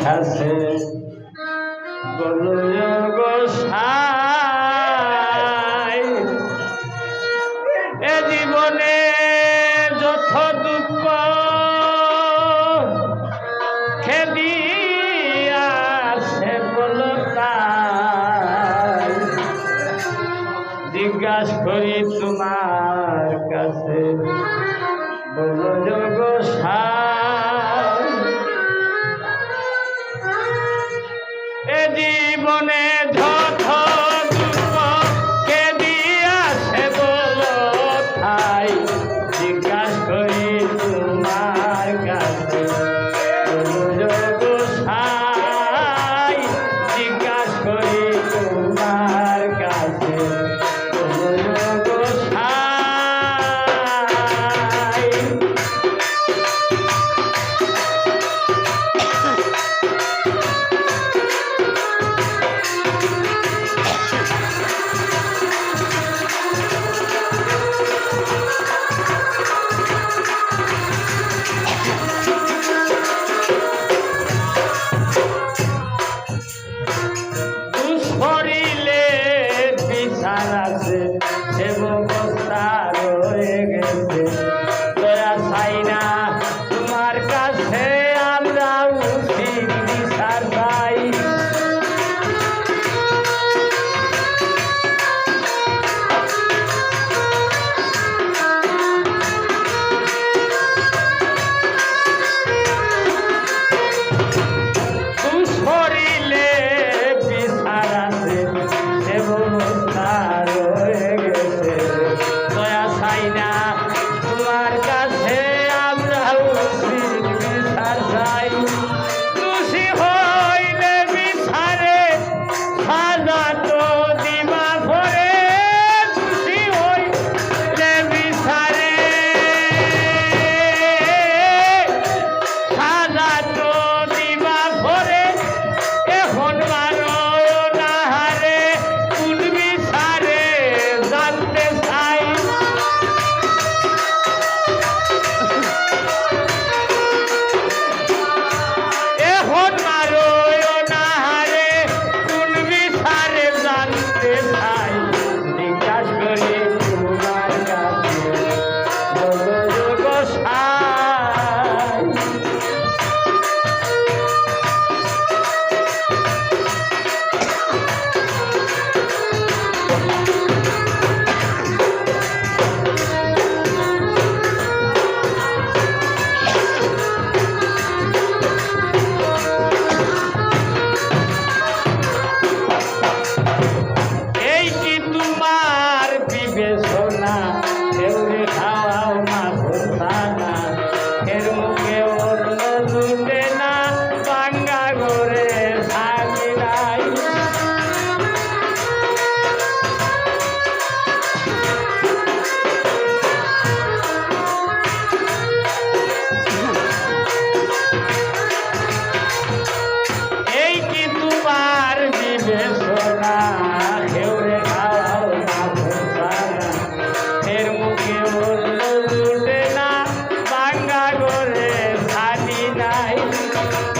কাছে বলো গোসাই এ জীবনে যত দুঃখ খেদিয়াছে বলো তাই জিজ্ঞাসা করি তোমার কাছে। বলো জীবনে Thank you.